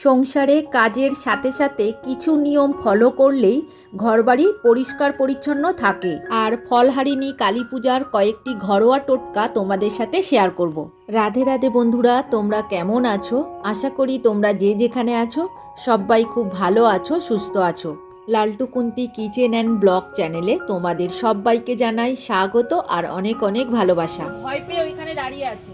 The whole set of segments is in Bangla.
সংসারে কাজের সাথে সাথে কিছু নিয়ম ফলো করলেই ঘরবাড়ি পরিষ্কার পরিচ্ছন্ন থাকে। আর ফলহারিণী কালী পূজার কয়েকটি ঘরোয়া টোটকা তোমাদের সাথে শেয়ার করব। রাধে রাধে বন্ধুরা তোমরা কেমন আছো? আশা করি তোমরা যে যেখানে আছো সবাই খুব ভালো আছো সুস্থ আছো। Laltu Kunti kitchen and blog চ্যানেলে তোমাদের সবাইকে জানাই স্বাগত আর অনেক অনেক ভালোবাসা। ভয় পেয়ে ওইখানে দাঁড়িয়ে আছে।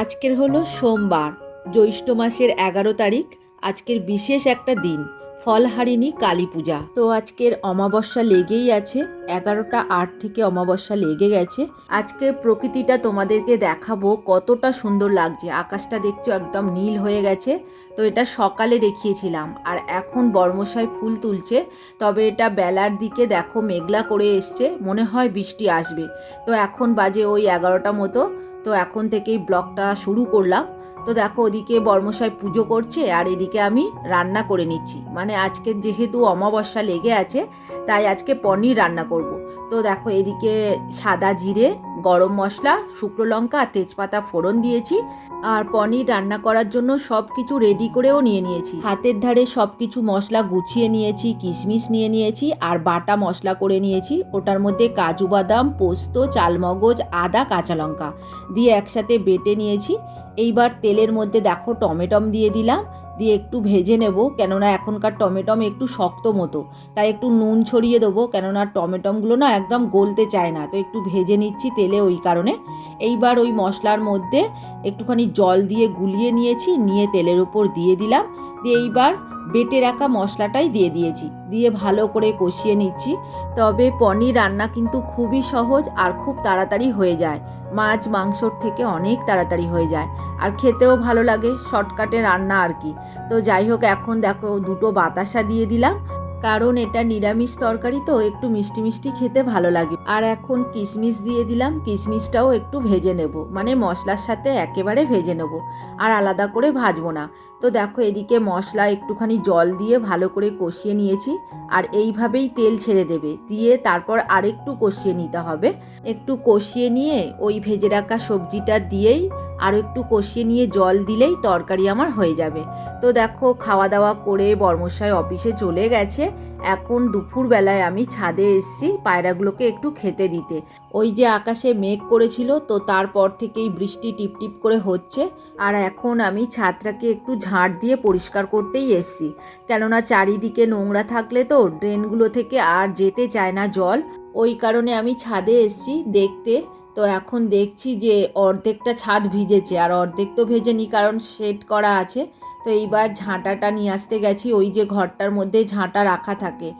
আজকের হলো সোমবার। জ্যৈষ্ঠ মাসের এগারো তারিখ, আজকের বিশেষ একটা দিন, ফলহারিণী কালী পূজা। তো আজকের অমাবস্যা লেগেই আছে, এগারোটা আট থেকে অমাবস্যা লেগে গেছে। আজকের প্রকৃতিটা তোমাদেরকে দেখাবো কতটা সুন্দর লাগছে। আকাশটা দেখছ একদম নীল হয়ে গেছে, তো এটা সকালে দেখিয়েছিলাম। আর এখন বর্মশায় ফুল তুলছে, তবে এটা বেলার দিকে দেখো মেঘলা করে এসছে, মনে হয় বৃষ্টি আসবে। তো এখন বাজে ওই এগারোটা মতো, তো এখন থেকেই ব্লগটা শুরু করলাম। তো দেখো ওদিকে বর্মশাই পুজো করছে আর এদিকে আমি রান্না করে নিচ্ছি। মানে আজকে যেহেতু অমাবস্যা লেগে আছে, তাই আজকে পনির রান্না করব। তো দেখো এদিকে সাদা জিরে, গরম মশলা, শুকনো লঙ্কা আর তেজপাতা ফোড়ন দিয়েছি। আর পনির রান্না করার জন্য সব কিছু রেডি করেও নিয়ে নিয়েছি। হাতের ধারে সব কিছু মশলা গুছিয়ে নিয়েছি, কিশমিশ নিয়ে নিয়েছি আর বাটা মশলা করে নিয়েছি। ওটার মধ্যে কাজু বাদাম, পোস্ত, চালমগজ, আদা, কাঁচা লঙ্কা দিয়ে একসাথে বেটে নিয়েছি। এইবার তেলের মধ্যে দেখো টমেটম দিয়ে দিলাম, দিয়ে একটু ভেজে নেব, কেননা এখনকার টমেটম একটু শক্ত মতো, তাই একটু নুন ছড়িয়ে দেবো, কেননা টমেটমগুলো না একদম গলতে চায় না, তো একটু ভেজে নিচ্ছি তেলে ওই কারণে। এইবার ওই মশলার মধ্যে একটুখানি জল দিয়ে গুলিয়ে নিয়েছি, নিয়ে তেলের উপর দিয়ে দিলাম দিয়ে এইবার বেটে রাখা মশলাটাই দিয়ে দিয়েছি। দিয়ে ভালো করে কষিয়ে নিচ্ছি। তবে পনির রান্না কিন্তু খুবই সহজ আর খুব তাড়াতাড়ি হয়ে যায়। মাছ মাংসর থেকে অনেক তাড়াতাড়ি হয়ে যায়। আর খেতেও ভালো লাগে, শর্টকাটে রান্না আর কি। তো যাই হোক, এখন দেখো দুটো বাতাসা দিয়ে দিলাম। কারণ এটা নিরামিষ তরকারি তো, একটু মিষ্টি মিষ্টি খেতে ভালো লাগে। আর এখন কিশমিশ দিয়ে দিলাম, কিশমিশটাও একটু ভেজে নেব। মানে মশলার সাথে একেবারে ভেজে নেব। আর আলাদা করে ভাজবো না। তো দেখো এদিকে মশলা একটুখানি জল দিয়ে ভালো করে কষিয়ে নিয়েছি। আর এইভাবেই তেল ছেড়ে দেবে। দিয়ে তারপর আরেকটু কষিয়ে নিতে হবে। একটু কষিয়ে নিয়ে ওই ভেজে রাখা সবজিটা দিয়েই আরও একটু কষিয়ে নিয়ে জল দিলেই তরকারি আমার হয়ে যাবে। তো দেখো খাওয়া দাওয়া করে বর্মশাই অফিসে চলে গেছে। এখন দুপুরবেলায় আমি ছাদে এসছি পায়রাগুলোকে একটু খেতে দিতে। ওই যে আকাশে মেঘ করেছিল, তো তারপর থেকেই বৃষ্টি টিপটিপ করে হচ্ছে। আর এখন আমি ছাদটাকে একটু ঝাঁট দিয়ে পরিষ্কার করতেই এসছি। কেননা চারিদিকে নোংরা থাকলে তো ড্রেনগুলো থেকে আর যেতে চায় না জল। ওই কারণে আমি ছাদে এসছি দেখতে। তো এখন দেখছি যে অর্ধেকটা ছাদ ভিজেছে আর অর্ধেক তো ভেজে ভেজেনি কারণ শেড করা আছে। তো এইবার ঝাঁটাটা নিয়ে আসতে গেছি, ওই যে ঘরটার মধ্যে ঝাঁটা রাখা থাকে।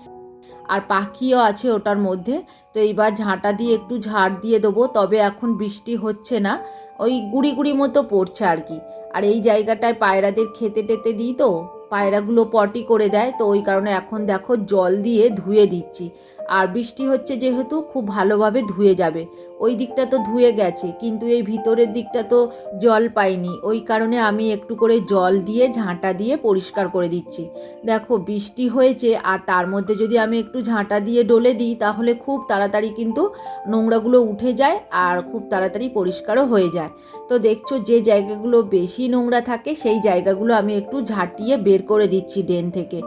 আর পাখিও আছে ওটার মধ্যে। তো এইবার ঝাঁটা দিয়ে একটু ঝাড় দিয়ে দেবো, তবে এখন বৃষ্টি হচ্ছে না। ওই গুড়ি গুড়ি মতো পড়ছে আর কি। আর এই জায়গাটায় পায়রাদের খেতে টেতে দিই তো, পায়রাগুলো পটি করে দেয়। তো ওই কারণে এখন দেখো জল দিয়ে ধুয়ে দিচ্ছি। আর বৃষ্টি হচ্ছে যেহেতু, খুব ভালোভাবে ধুয়ে যাবে। ওই দিকটা তো ধুয়ে গেছে, কিন্তু এই ভিতরের দিকটা তো জল পাইনি। ওই কারণে আমি একটু করে জল দিয়ে, ঝাঁটা দিয়ে পরিষ্কার করে দিচ্ছি। দেখো, বৃষ্টি হয়েছে, আর তার মধ্যে যদি আমি একটু ঝাঁটা দিয়ে ডলে দিই, তাহলে খুব তাড়াতাড়ি কিন্তু নোংরাগুলো উঠে যায় আর খুব তাড়াতাড়ি পরিষ্কারও হয়ে যায়। তো দেখছ, যে জায়গাগুলো বেশি নোংরা থাকে, সেই জায়গাগুলো আমি একটু ঝাঁটিয়ে বের করে দিচ্ছি ড্রেন থেকে।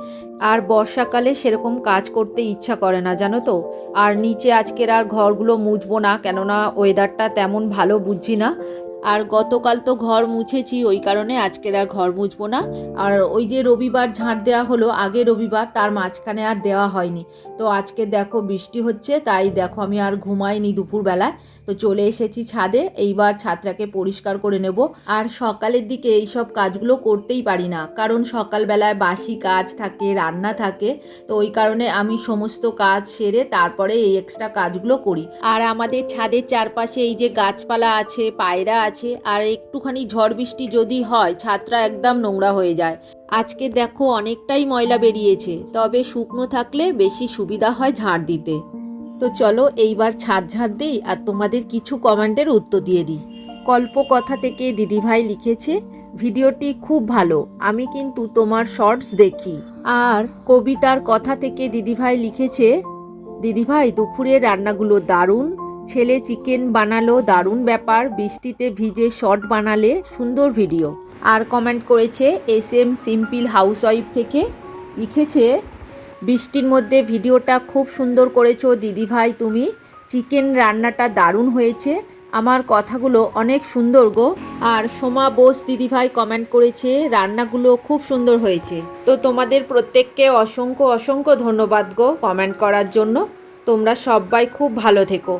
আর বর্ষাকালে সেরকম কাজ করতে ইচ্ছা করে না, জানো তো? আর নিচে আজকের আর ঘরগুলো মুছবো না, কেননা ওয়েদারটা তেমন ভালো বুঝছি না। আর গতকাল তো ঘর মুছেছি, ওই কারণে আজকের আর ঘর মুছবো না। আর ওই যে রবিবার ঝাঁট দেওয়া হলো, আগে রবিবার, তার মাঝখানে আর দেওয়া হয়নি। তো আজকে দেখো বৃষ্টি হচ্ছে, তাই দেখো আমি আর ঘুমাইনি দুপুরবেলায়। তো চলে এসেছি ছাদে, এইবার ছাদটাকে পরিষ্কার করে নেব। আর সকালের দিকে এই সব কাজগুলো করতেই পারি না, কারণ সকালবেলায় বাসি কাজ থাকে, রান্না থাকে। তো ওই কারণে আমি সমস্ত কাজ সেরে তারপরে এই এক্সট্রা কাজগুলো করি। আর আমাদের ছাদের চারপাশে এই যে গাছপালা আছে, পায়রা আছে আর একটুখানি ঝড় বৃষ্টি যদি হয় ছাদটা একদম নোংরা হয়ে যায়। আজকে দেখো অনেকটাই ময়লা বেরিয়েছে, তবে শুকনো থাকলে বেশি সুবিধা হয় ঝাড় দিতে। তো চলো এইবার ছাদ ঝাড় দিই আর তোমাদের কিছু কমেন্টের উত্তর দিয়ে দিই। কল্পকথা থেকে দিদিভাই লিখেছে, ভিডিওটি খুব ভালো, আমি কিন্তু তোমার শর্টস দেখি। আর কবিতার কথা থেকে দিদিভাই লিখেছে, দিদিভাই, দুপুরের রান্নাগুলো দারুণ ছেলে চিকেন বানালো, দারুণ ব্যাপার, বৃষ্টিতে ভিজে শর্ট বানালে সুন্দর ভিডিও আর কমেন্ট করেছে এস এম সিম্পল হাউসওয়াইফ থেকে, লিখেছে, বৃষ্টির মধ্যে ভিডিওটা খুব সুন্দর করেছ দিদিভাই তুমি, চিকেন রান্নাটা দারুণ হয়েছে, আমার কথাগুলো অনেক সুন্দর গো। আর সোমা বোস দিদিভাই কমেন্ট করেছে, রান্নাগুলো খুব সুন্দর হয়েছে। তো তোমাদের প্রত্যেককে অসংখ্য অসংখ্য ধন্যবাদ গো কমেন্ট করার জন্য। তোমরা সবাই খুব ভালো থেকো।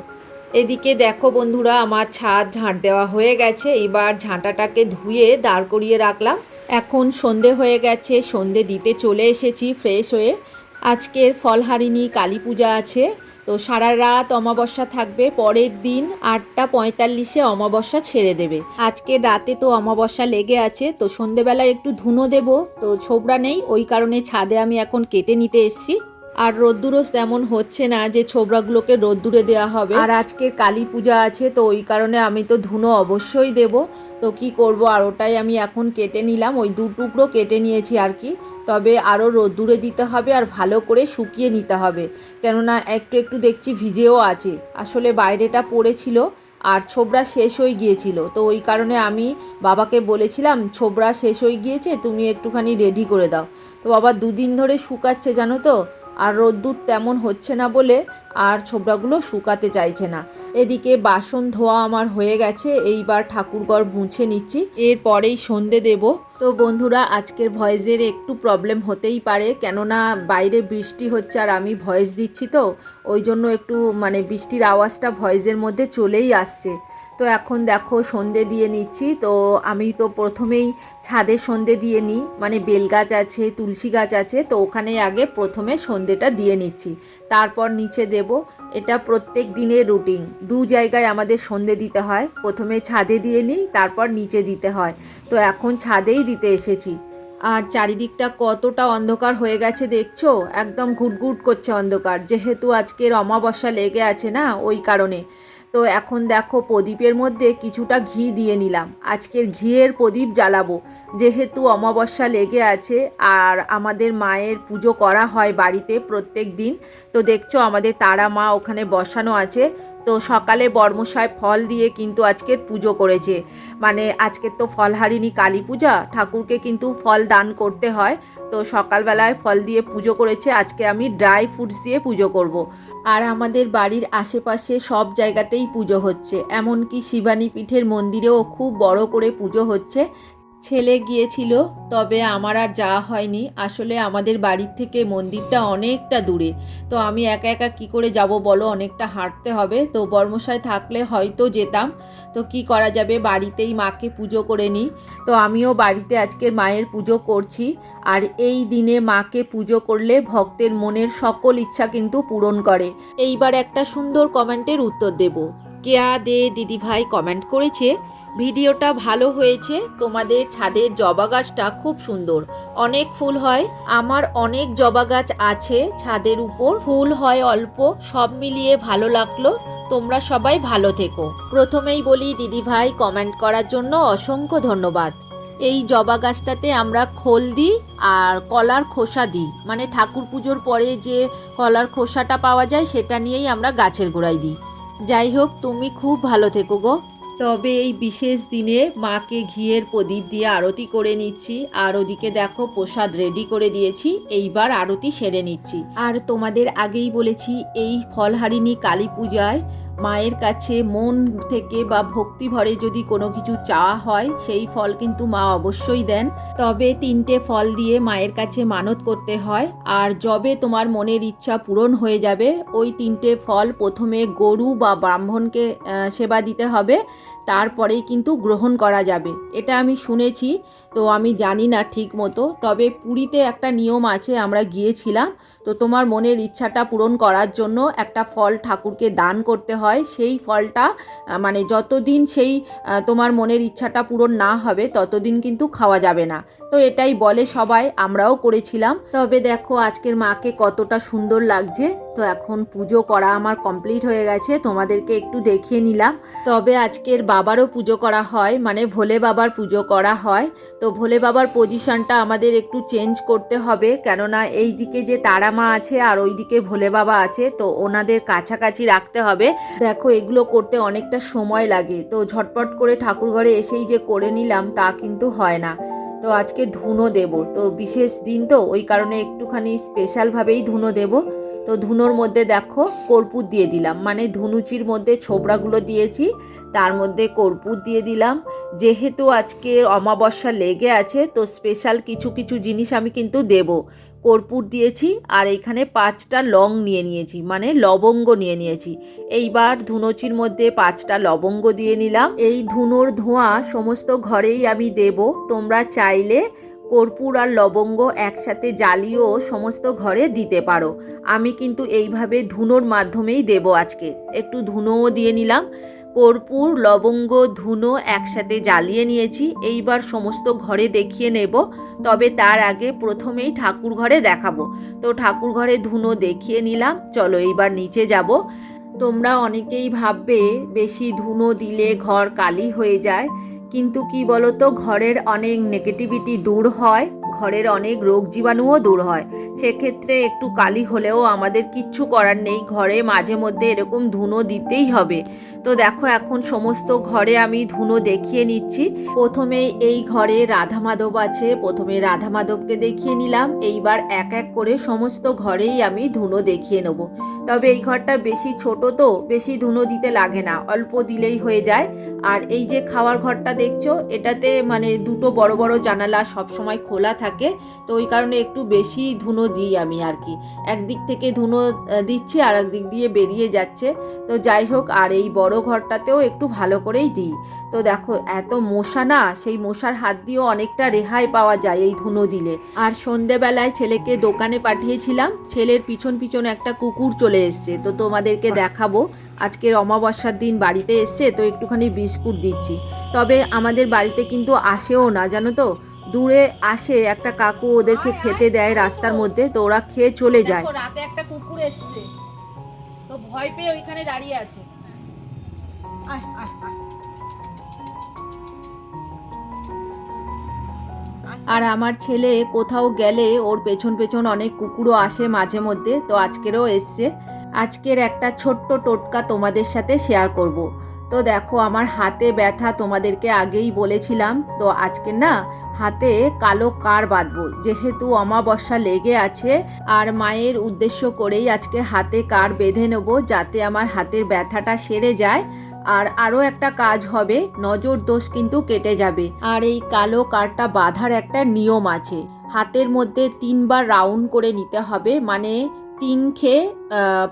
এদিকে দেখো বন্ধুরা, আমার ছাদ ঝাঁট দেওয়া হয়ে গেছে। এবার ঝাঁটাটাকে ধুয়ে দাঁড় করিয়ে রাখলাম। এখন সন্ধে হয়ে গেছে, সন্ধে দিতে চলে এসেছি ফ্রেশ হয়ে। আজকের ফলহারিণী কালী পূজা আছে, তো সারা রাত অমাবস্যা থাকবে। পরের দিন আটটা পঁয়তাল্লিশে অমাবস্যা ছেড়ে দেবে। আজকে রাতে তো অমাবস্যা লেগে আছে, তো সন্ধেবেলায় একটু ধুনো দেব। তো ছোবড়া নেই, ওই কারণে ছাদে আমি এখন কেটে নিতে এসেছি। আর রোদ্দুরও তেমন হচ্ছে না যে ছোবড়াগুলোকে রোদ্দুরে দেওয়া হবে। আর আজকে কালী পূজা আছে, তো ওই কারণে আমি তো ধুনো অবশ্যই দেব। তো কি করব? আর ওটাই আমি এখন কেটে নিলাম। ওই দু টুকরো কেটে নিয়েছি আর কি। তবে আরও রোদ্দুরে দিতে হবে আর ভালো করে শুকিয়ে নিতে হবে। কেননা একটু একটু দেখছি ভিজেও আছে। আসলে বাইরেটা পড়েছিল আর ছোবড়া শেষ হয়ে গিয়েছিল। তো ওই কারণে আমি বাবাকে বলেছিলাম ছোবড়া শেষ হয়ে গিয়েছে, তুমি একটুখানি রেডি করে দাও। তো বাবা দুদিন ধরে শুকাচ্ছে, জানো তো? আর রোদ্দুর তেমন হচ্ছে না বলে আর ছোবড়াগুলো শুকাতে চাইছে না। এদিকে বাসন ধোয়া আমার হয়ে গেছে, এইবার ঠাকুরঘর মুছে নিচ্ছি, এরপরেই সন্ধে দেব। তো বন্ধুরা, আজকের ভয়েসের একটু প্রবলেম হতেই পারে, কেননা বাইরে বৃষ্টি হচ্ছে আর আমি ভয়েস দিচ্ছি তো, ওই জন্য একটু মানে বৃষ্টির আওয়াজটা ভয়েসের মধ্যে চলেই আসছে। তো এখন দেখো সন্ধে দিয়ে নিচ্ছি। তো আমি তো প্রথমেই ছাদে সন্ধে দিয়ে নিই। মানে বেলগাছ আছে, তুলসী গাছ আছে, তো ওখানে আগে প্রথমে সন্ধেটা দিয়ে নিচ্ছি। তারপর নিচে দেব। এটা প্রত্যেক দিনের রুটিন। দু জায়গায় আমাদের সন্ধে দিতে হয়। প্রথমে ছাদে দিয়ে নিই, তারপর নিচে দিতে হয়। তো এখন ছাদেই দিতে এসেছি। আর চারিদিকটা কতটা অন্ধকার হয়ে গেছে দেখছ? একদম ঘুটঘুট করছে অন্ধকার। যেহেতু আজকের অমাবস্যা লেগে আছে না, ওই কারণে। তো এখন দেখো প্রদীপের মধ্যে কিছুটা ঘি দিয়ে নিলাম। আজকের ঘিয়ের প্রদীপ জ্বালাবো। যেহেতু অমাবস্যা লেগে আছে আর আমাদের মায়ের পুজো করা হয় বাড়িতে প্রত্যেক দিন, তো দেখছ আমাদের তারা মা ওখানে বসানো আছে। তো সকালে বর্মশায় ফল দিয়ে কিন্তু আজকের পুজো করেছে। মানে আজকের তো ফলহারিণী কালী পূজা, ঠাকুরকে কিন্তু ফল দান করতে হয়। তো সকালবেলায় ফল দিয়ে পুজো করেছে। আজকে আমি ড্রাই ফ্রুটস দিয়ে পুজো করব। আর আমাদের বাড়ির আশেপাশে সব জায়গাতেই পুজো হচ্ছে। এমনকি শিবানী পীঠের মন্দিরেও খুব বড় করে পুজো হচ্ছে। ছেলে গিয়েছিল, তবে আমার আর যাওয়া হয়নি। আসলে আমাদের বাড়ির থেকে মন্দিরটা অনেকটা দূরে। তো আমি একা একা কি করে যাব বলো? অনেকটা হাঁটতে হবে। তো বর্মশায় থাকলে হয়তো যেতাম। তো কি করা যাবে? বাড়িতেই মাকে পুজো করে নিই। তো আমিও বাড়িতে আজকের মায়ের পুজো করছি। আর এই দিনে মাকে পুজো করলে ভক্তের মনের সকল ইচ্ছা কিন্তু পূরণ করে। এইবার একটা সুন্দর কমেন্টের উত্তর দেব। কেয়া দে দিদিভাই কমেন্ট করেছে ভিডিওটা ভালো হয়েছে, তোমাদের ছাদের জবা গাছটা খুব সুন্দর। অনেক ফুল হয়, আমার অনেক জবা গাছ আছে ছাদের উপর। ফুল হয় অল্প, সব মিলিয়ে ভালো লাগল। তোমরা সবাই ভালো থেকো। প্রথমেই বলি দিদিভাই কমেন্ট করার জন্য অসংখ্য ধন্যবাদ। এই জবা গাছটাতে আমরা খোল দিই আর কলার খোসা দিই। মানে ঠাকুর পুজোর পরে যে কলার খোসাটা পাওয়া যায়, সেটা নিয়েই আমরা গাছের গোড়ায় দিই। যাই হোক, তুমি খুব ভালো থেকো গো। তবে এই বিশেষ দিনে মাকে ঘিয়ের প্রদীপ দিয়ে আরতি করে নিচ্ছি। আর ওদিকে দেখো, প্রসাদ রেডি করে দিয়েছি। এইবার আরতি সেরে নিচ্ছি। আর তোমাদের আগেই বলেছি, এই ফলহারিণী কালী পূজায় মায়ের কাছে মন থেকে বা ভক্তি ভরে যদি কোনো কিছু চাওয়া হয়, সেই ফল কিন্তু মা অবশ্যই দেন। তবে তিনটে ফল দিয়ে মায়ের কাছে মানত করতে হয়। আর যবে তোমার মনের ইচ্ছা পূরণ হয়ে যাবে, ওই তিনটে ফল প্রথমে গরু বা ব্রাহ্মণকে সেবা দিতে হবে। তারপরেই কিন্তু গ্রহণ করা যাবে। এটা আমি শুনেছি, তো আমি জানি না ঠিক মতো। তবে পুরীতে একটা নিয়ম আছে, আমরা গিয়েছিলাম। তো তোমার মনের ইচ্ছাটা পূরণ করার জন্য একটা ফল ঠাকুরকে দান করতে হয়। সেই ফলটা মানে যতদিন সেই তোমার মনের ইচ্ছাটা পূরণ না হবে, ততদিন কিন্তু খাওয়া যাবে না। তো এটাই বলে সবাই, আমরাও করেছিলাম। তবে দেখো, আজকের মাকে কতটা সুন্দর লাগছে। তো এখন পুজো করা আমার কমপ্লিট হয়ে গেছে, তোমাদেরকে একটু দেখিয়ে নিলাম। তবে আজকের বাবারও পুজো করা হয় মানে ভোলে বাবার পুজো করা হয়। তো ভোলে বাবার পজিশনটা আমাদের একটু চেঞ্জ করতে হবে, কেননা এই দিকে যে তারা মা আছে আর ওই দিকে ভোলে বাবা আছে, তো ওনাদের কাছাকাছি রাখতে হবে। দেখো, এগুলো করতে অনেকটা সময় লাগে। তো ঝটপট করে ঠাকুর ঘরে এসেই যে করে নিলাম, তা কিন্তু হয় না। তো আজকে ধুনো দেব। তো বিশেষ দিন তো, ওই কারণে একটুখানি স্পেশালভাবেই ধুনো দেব। তো ধুনোর মধ্যে দেখো কর্পূর দিয়ে দিলাম। মানে ধুনুচির মধ্যে ছোবড়াগুলো দিয়েছি, তার মধ্যে কর্পূর দিয়ে দিলাম। যেহেতু আজকে অমাবস্যা লেগে আছে, তো স্পেশাল কিছু কিছু জিনিস আমি কিন্তু দেব। কর্পূর দিয়েছি আর এইখানে পাঁচটা লং নিয়ে নিয়েছি মানে লবঙ্গ নিয়ে নিয়েছি। এইবার ধুনোচির মধ্যে পাঁচটা লবঙ্গ দিয়ে নিলাম। এই ধুনোর ধোঁয়া সমস্ত ঘরেই আমি দেব, তোমরা চাইলে কর্পূর আর লবঙ্গ একসাথে জ্বালিয়েও সমস্ত ঘরে দিতে পারো। আমি কিন্তু এইভাবে ধুনোর মাধ্যমেই দেব আজকে। একটু ধুনোও দিয়ে নিলাম। কর্পূর, লবঙ্গ, ধুনো একসাথে জ্বালিয়ে নিয়েছি। এইবার সমস্ত ঘরে দেখিয়ে নেব। তবে তার আগে প্রথমেই ঠাকুর ঘরে দেখাবো। তো ঠাকুর ঘরে ধুনো দেখিয়ে নিলাম। চলো এইবার নিচে যাব। তোমরা অনেকেই ভাববে, বেশি ধুনো দিলে ঘর কালি হয়ে যায়। কিন্তু কি বলো তো ঘরের অনেক নেগেটিভিটি দূর হয়, ঘরের অনেক রোগ জীবাণুও দূর হয়। সেক্ষেত্রে একটু কালি হলেও আমাদের কিচ্ছু করার নেই, ঘরে মাঝে মধ্যে এরকম ধুনো দিতেই হবে। তো দেখো, এখন সমস্ত ঘরে আমি ধুনো দেখিয়ে নিচ্ছি। প্রথমে এই ঘরে রাধা মাধব আছে, প্রথমে রাধা মাধবকে দেখিয়ে নিলাম। এইবার এক এক করে সমস্ত ঘরেই আমি ধুনো দেখিয়ে নেব। তবে এই ঘরটা বেশি ছোট তো, বেশি ধুনো দিতে লাগে না, অল্প দিলেই হয়ে যায়। আর এই যে খাওয়ার ঘরটা দেখছ, এটাতে মানে দুটো বড় বড় জানালা সব সময় খোলা থাকে, তো ওই কারণে একটু বেশি ধুনো দিই আমি আর কি। একদিক থেকে ধুনো দিচ্ছি আর একদিক দিয়ে বেরিয়ে যাচ্ছে। তো যাই হোক, আর এই বড় ঘরটাতেও একটু ভালো করেই দিই। তো দেখো, এত মশা না, সেই মশার হাত দিয়েও অনেকটা রেহাই পাওয়া যায় এই ধুনো দিলে। আর সন্ধেবেলায় ছেলেকে দোকানে পাঠিয়েছিলাম, ছেলের পিছন পিছন একটা কুকুর চলে এসছে। তো তোমাদেরকে দেখাবো আজকের অমাবস্যার দিন বাড়িতে এসছে, তো একটুখানি বিস্কুট দিচ্ছি। তবে আমাদের বাড়িতে কিন্তু আসেও না, জানো তো? দূরে আসে একটা কাকু ওদেরকে খেতে দেয় রাস্তার মধ্যে, তো ওরা খেয়ে চলে যায়। রাতে একটা কুকুর এসছে। তো ভয় পেয়ে ওইখানে দাঁড়িয়ে আছে। আর আমার ছেলে কোথাও গেলে ওর পেছন পেছন অনেক কুকুরও আসে মাঝে মধ্যে, তো আজকেরও এসছে আজকের একটা ছোট্ট টোটকা তোমাদের সাথে শেয়ার করব। তো দেখো, আমার হাতে ব্যথা তোমাদেরকে আগেই বলেছিলাম, তো আজকে না হাতে কালো কার বাঁধবো, যেহেতু অমাবস্যা লেগে আছে, আর মায়ের উদ্দেশ্য করেই আজকে হাতে কার বেঁধে নেব, যাতে আমার হাতের ব্যথাটা সেরে যায় আর আরও একটা কাজ হবে, নজর দোষ কিন্তু কেটে যাবে। আর এই কালো কারটা বাঁধার একটা নিয়ম আছে। হাতের মধ্যে তিনবার রাউন্ড করে নিতে হবে মানে তিন খেয়ে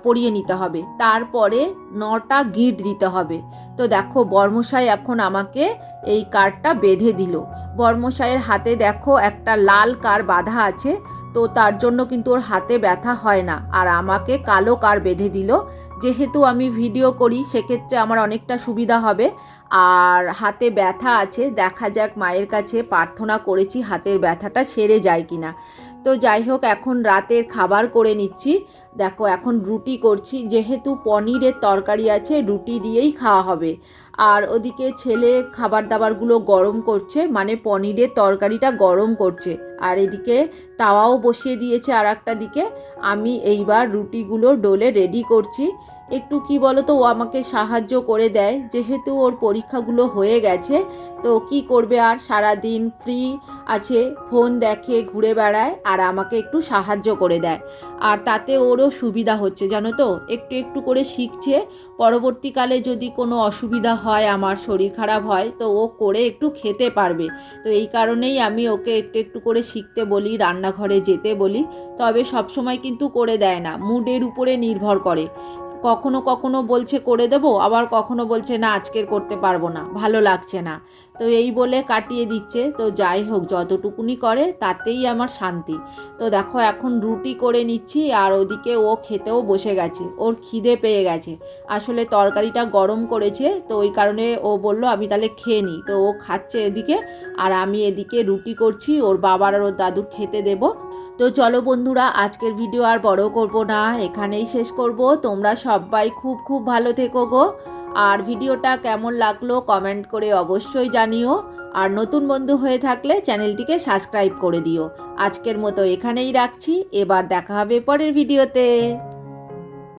পরিয়ে নিতে হবে। তারপরে নটা গিট দিতে হবে। তো দেখো, বর্মশাই এখন আমাকে এই কারটা বেঁধে দিল। বর্মশাইয়ের হাতে দেখো একটা লাল কার বাঁধা আছে। তো তার জন্য কিন্তু ওর হাতে ব্যথা হয় না। আর আমাকে কালো কার বেঁধে দিল। যেহেতু আমি ভিডিও করি, সেক্ষেত্রে আমার অনেকটা সুবিধা হবে। আর হাতে ব্যথা আছে, দেখা যাক মায়ের কাছে প্রার্থনা করেছি হাতের ব্যথাটা সেরে যায় কিনা। তো যাই হোক, এখন রাতের খাবার করে নিচ্ছি। দেখো, এখন রুটি করছি। যেহেতু পনিরের তরকারি আছে, রুটি দিয়েই খাওয়া হবে। আর ওদিকে ছেলে খাবার দাবারগুলো গরম করছে মানে পনিরের তরকারিটা গরম করছে। আর এদিকে তাওয়াও বসিয়ে দিয়েছে আর একটা দিকে। আমি এইবার রুটিগুলো ডোলে রেডি করছি। একটু কি বলো তো ও আমাকে সাহায্য করে দেয়। যেহেতু ওর পরীক্ষাগুলো হয়ে গেছে, তো কি করবে আর? সারা দিন ফ্রি আছে ফোন দেখে ঘুরে বেড়ায় আর আমাকে একটু সাহায্য করে দেয়। আর তাতে ওরও সুবিধা হচ্ছে, জানো তো? একটু একটু করে শিখছে। পরবর্তীকালে যদি কোনো অসুবিধা হয়, আমার শরীর খারাপ হয়, তো ও করে একটু খেতে পারবে। তো এই কারণেই আমি ওকে একটু একটু করে শিখতে বলি, রান্নাঘরে যেতে বলি। তবে সবসময় কিন্তু করে দেয় না। মুডের উপরে নির্ভর করে। কখনো কখনো বলছে করে দেবো, আবার কখনো বলছে না, আজকের করতে পারব না, ভালো লাগছে না। তো এই বলে কাটিয়ে দিচ্ছে। তো যাই হোক, যতটুকুনি করে তাতেই আমার শান্তি। তো দেখো, এখন রুটি করে নিচ্ছি, আর ওদিকে ও খেতেও বসে গেছে। ওর খিদে পেয়ে গেছে। আসলে তরকারিটা গরম করেছে, তো ওই কারণে ও বলল, আমি তাহলে খেয়ে নিই। তো ও খাচ্ছে এদিকে, আর আমি এদিকে রুটি করছি, ওর বাবার আর ওর দাদুর খেতে দেব। তো চলো বন্ধুরা, আজকের ভিডিও আর বড় করব না, এখানেই শেষ করব। তোমরা সবাই খুব খুব ভালো থেকো গো। আর ভিডিওটা কেমন লাগল কমেন্ট করে অবশ্যই জানিও। আর নতুন বন্ধু হয়ে থাকলে চ্যানেলটিকে সাবস্ক্রাইব করে দিও। আজকের মতো এখানেই রাখছি, এবার দেখা হবে পরের ভিডিওতে